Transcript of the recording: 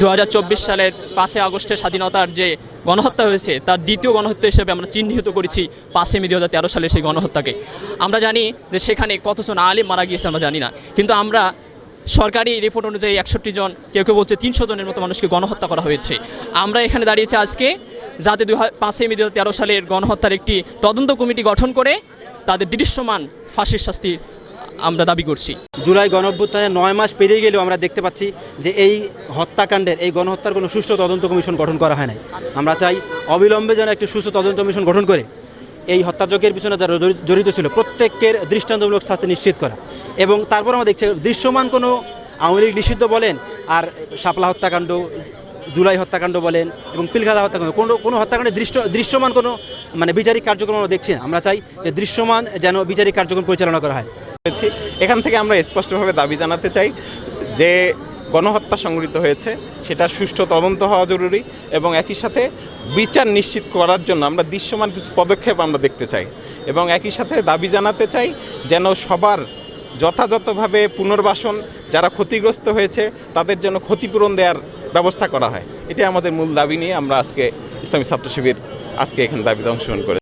দু হাজার চব্বিশ সালের পাঁচই আগস্টের স্বাধীনতার যে গণহত্যা হয়েছে, তার দ্বিতীয় গণহত্যা হিসেবে আমরা চিহ্নিত করেছি পাঁচই মে দু সালের সেই গণহত্যাকে। আমরা জানি যে সেখানে কতজন আলিম মারা গিয়েছে, আমরা জানি না। কিন্তু আমরা সরকারি রিপোর্ট অনুযায়ী একষট্টি জন, কেউ কেউ বলছে তিনশো জনের মতো মানুষকে গণহত্যা করা হয়েছে। আমরা এখানে দাঁড়িয়েছি আজকে যাতে দু পাঁচই মে দু হাজার তেরো সালের গণহত্যার একটি তদন্ত কমিটি গঠন করে তাদের দৃশ্যমান ফাঁসির শাস্তি আমরা দাবি করছি। জুলাই গণঅভ্যুত্থানের নয় মাস পেরিয়ে গেলেও আমরা দেখতে পাচ্ছি যে এই হত্যাকাণ্ডের, এই গণহত্যার কোনো সুষ্ঠু তদন্ত কমিশন গঠন করা হয় নাই। আমরা চাই অবিলম্বে যেন একটি সুস্থ তদন্ত কমিশন গঠন করে এই হত্যাযজ্ঞের পিছনে যারা জড়ি- জড়িত ছিল, প্রত্যেকের দৃষ্টান্তমূলক শাস্তি নিশ্চিত করা। এবং তারপর আমরা দেখছি দৃশ্যমান কোনো আওয়ামী লীগ নিষিদ্ধ বলেন, আর শাপলা হত্যাকাণ্ড, জুলাই হত্যাকাণ্ড বলেন, এবং পিলখাদা হত্যাকাণ্ড, কোনো কোনো হত্যাকাণ্ডে দৃশ্য দৃশ্যমান কোনো মানে বিচারিক কার্যক্রম আমরা দেখছি না। আমরা চাই যে দৃশ্যমান যেন বিচারিক কার্যক্রম পরিচালনা করা হয়। হয়েছি এখান থেকে আমরা স্পষ্টভাবে দাবি জানাতে চাই যে গণহত্যা সংঘটিত হয়েছে, সেটার সুষ্ঠু তদন্ত হওয়া জরুরি এবং একই সাথে বিচার নিশ্চিত করার জন্য আমরা দৃশ্যমান কিছু পদক্ষেপ আমরা দেখতে চাই এবং একই সাথে দাবি জানাতে চাই যেন সবার যথাযথভাবে পুনর্বাসন, যারা ক্ষতিগ্রস্ত হয়েছে, তাদের জন্য ক্ষতিপূরণ দেওয়ার ব্যবস্থা করা হয়। এটাই আমাদের মূল দাবি নিয়ে আমরা আজকে ইসলামী ছাত্র শিবির আজকে এখানে দাবিতে অংশগ্রহণ করে